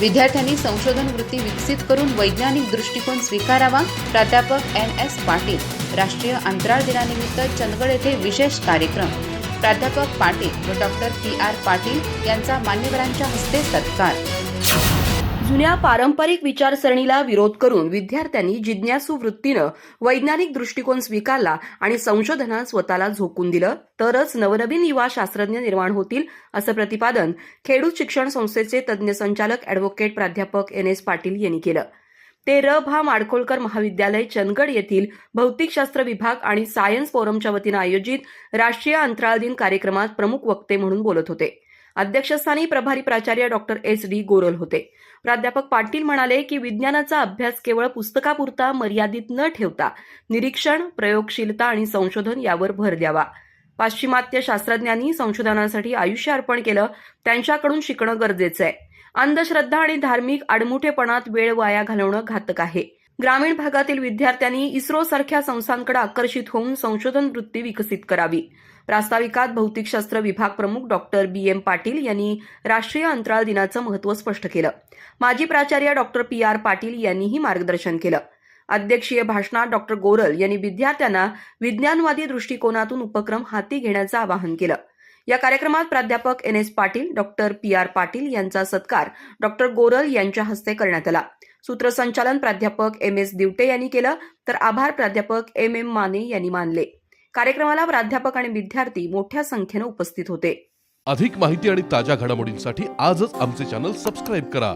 विद्यार्थ्यांनी संशोधन वृत्ती विकसित करून वैज्ञानिक दृष्टिकोन स्वीकारावा. प्राध्यापक एन एस पाटील राष्ट्रीय अंतराळ दिनानिमित्त चंदगड येथे विशेष कार्यक्रम. प्राध्यापक पाटील व डॉक्टर पी आर पाटील यांचा मान्यवरांच्या हस्ते सत्कार. जुन्या पारंपरिक विचारसरणीला विरोध करून विद्यार्थ्यांनी जिज्ञासू वृत्तीनं वैज्ञानिक दृष्टिकोन स्वीकारला आणि संशोधनात स्वतःला झोकून दिलं. तरच नवनवीन युवा शास्त्रज्ञ निर्माण होतील असं प्रतिपादन खेडूत शिक्षण संस्थेचे तज्ज्ञ संचालक अॅडव्होकेट प्राध्यापक एन एस पाटील यांनी केलं. ते र. भा. माडखोलकर महाविद्यालय चंदगड येथील भौतिकशास्त्र विभाग आणि सायन्स फोरमच्या वतीनं आयोजित राष्ट्रीय अंतराळ दिन कार्यक्रमात प्रमुख वक्ते म्हणून बोलत होते. अध्यक्षस्थानी प्रभारी प्राचार्य डॉक्टर एस. डी. गोरल होते. प्राध्यापक पाटील म्हणाले की विज्ञानाचा अभ्यास केवळ पुस्तकापुरता मर्यादित न ठेवता निरीक्षण प्रयोगशीलता आणि संशोधन यावर भर द्यावा. पाश्चिमात्य शास्त्रज्ञांनी संशोधनासाठी आयुष्य अर्पण केलं त्यांच्याकडून शिकणं गरजेचं आहे. अंधश्रद्धा आणि धार्मिक आडमुठेपणात वेळ वाया घालवणं घातक आहे. ग्रामीण भागातील विद्यार्थ्यांनी इस्रो सारख्या संस्थांकडे आकर्षित होऊन संशोधन वृत्ती विकसित करावी. प्रास्ताविकात भौतिकशास्त्र विभाग प्रमुख डॉक्टर बी एम पाटील यांनी राष्ट्रीय अंतराळ दिनाचं महत्त्व स्पष्ट केलं. माजी प्राचार्य डॉक्टर पी आर पाटील यांनीही मार्गदर्शन केलं. अध्यक्षीय भाषणात डॉक्टर गोरल यांनी विद्यार्थ्यांना विज्ञानवादी दृष्टिकोनातून उपक्रम हाती घेण्याचं आवाहन केलं. या कार्यक्रमात प्राध्यापक N S Patil doctor P R Patil यांचा सत्कार डॉक्टर गोरल यांच्या हस्ते करण्यात आला. सूत्रसंचालन प्राध्यापक एम एस दिवटे यांनी केलं तर आभार प्राध्यापक एम एम माने यांनी मानले. कार्यक्रमाला प्राध्यापक आणि विद्यार्थी मोठ्या संख्येनं उपस्थित होते. अधिक माहिती आणि ताज्या घडामोडींसाठी आजच आमचे चॅनल सबस्क्राईब करा.